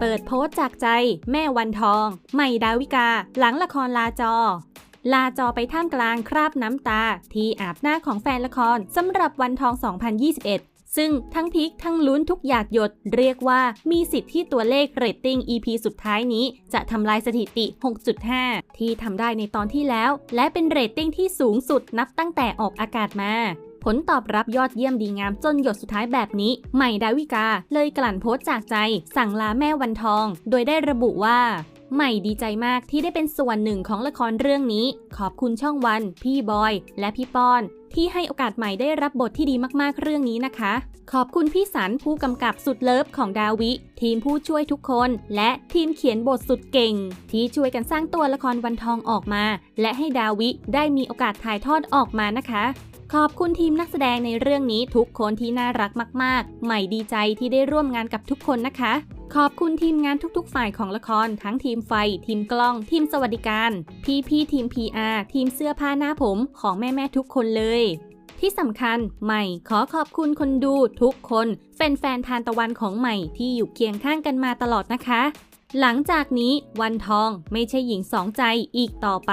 เปิดโพสต์จากใจ แม่วันทอง ใหม่ดาวิกา หลังละครลาจอ ลาจอไปท่ามกลางคราบน้ำตา ที่อาบหน้าของแฟนละครสำหรับวันทอง 2021ซึ่งทั้งพีคทั้งลุ้นทุกหยาดหยด เรียกว่ามีสิทธิ์ที่ตัวเลขเรตติ้ง EP สุดท้ายนี้ จะทำลายสถิติ 6.5 ที่ทำได้ในตอนที่แล้ว และเป็นเรตติ้งที่สูงสุดนับตั้งแต่ออกอากาศมา ผลตอบรับยอดเยี่ยมดีงามจนหยดสุดท้ายแบบนี้ ใหม่ดาวิกาเลยกลั่นโพสต์จากใจ สั่งลาแม่วันทอง โดยได้ระบุว่าใหม่ดีใจมากที่ได้เป็นส่วนหนึ่งของละครเรื่องนี้ ขอบคุณช่องวัน พี่บอย และพี่ป้อน ที่ให้โอกาสใหม่ได้รับบทที่ดีมากๆเรื่องนี้นะคะ ขอบคุณพี่สันผู้กำกับสุดเลิฟของดาวิ ทีมผู้ช่วยทุกคน และทีมเขียนบทสุดเก่ง ที่ช่วยกันสร้างตัวละครวันทองออกมา และให้ดาวิได้มีโอกาสถ่ายทอดออกมานะคะ ขอบคุณทีมนักแสดงในเรื่องนี้ทุกคนที่น่ารักมาก ๆ ใหม่ดีใจที่ได้ร่วมงานกับทุกคนนะคะ ขอบคุณทีมงานทุกๆ ฝ่ายของละคร ทั้งทีมไฟ ทีมกล้อง ทีมสวัสดิการ พี่พี่ทีม PR ทีมเสื้อผ้าหน้าผมของแม่ ๆ ทุกคนเลย ที่สำคัญใหม่ขอขอบคุณคนดูทุกคนแฟนๆทานตะวันของใหม่ที่อยู่เคียงข้างกันมาตลอดนะคะ หลังจากนี้วันทองไม่ใช่หญิงสองใจอีกต่อไป